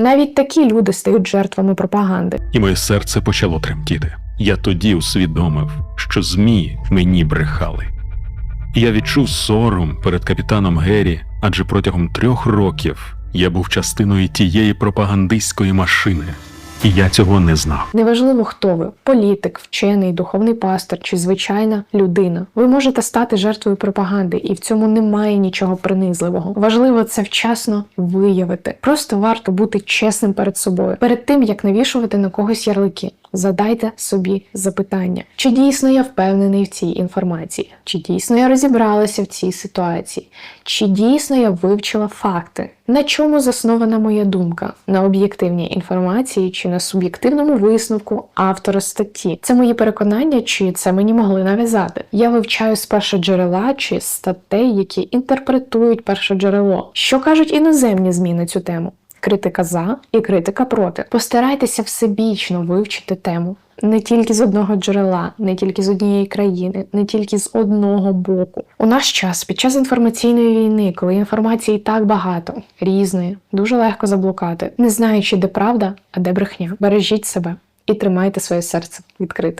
Навіть такі люди стають жертвами пропаганди. і моє серце почало тремтіти. Я тоді усвідомив, що ЗМІ мені брехали. Я відчув сором перед капітаном Геррі, адже протягом трьох років я був частиною тієї пропагандистської машини, і я цього не знав. Неважливо, хто ви політик, вчений, духовний пастор чи звичайна людина. Ви можете стати жертвою пропаганди, і в цьому немає нічого принизливого. Важливо це вчасно виявити. Просто варто бути чесним перед собою, перед тим як навішувати на когось ярлики. Задайте собі запитання, чи дійсно я впевнений в цій інформації, чи дійсно я розібралася в цій ситуації, чи дійсно я вивчила факти, на чому заснована моя думка, на об'єктивній інформації чи на суб'єктивному висновку автора статті. Це мої переконання, чи це мені могли нав'язати. Я вивчаю з першоджерела чи статей, які інтерпретують першоджерело. Що кажуть іноземні ЗМІ на цю тему? Критика за і критика проти. Постарайтеся всебічно вивчити тему. Не тільки з одного джерела, не тільки з однієї країни, не тільки з одного боку. У наш час, під час інформаційної війни, коли інформації так багато, різної, дуже легко заблукати, не знаючи, де правда, а де брехня. Бережіть себе і тримайте своє серце відкритим.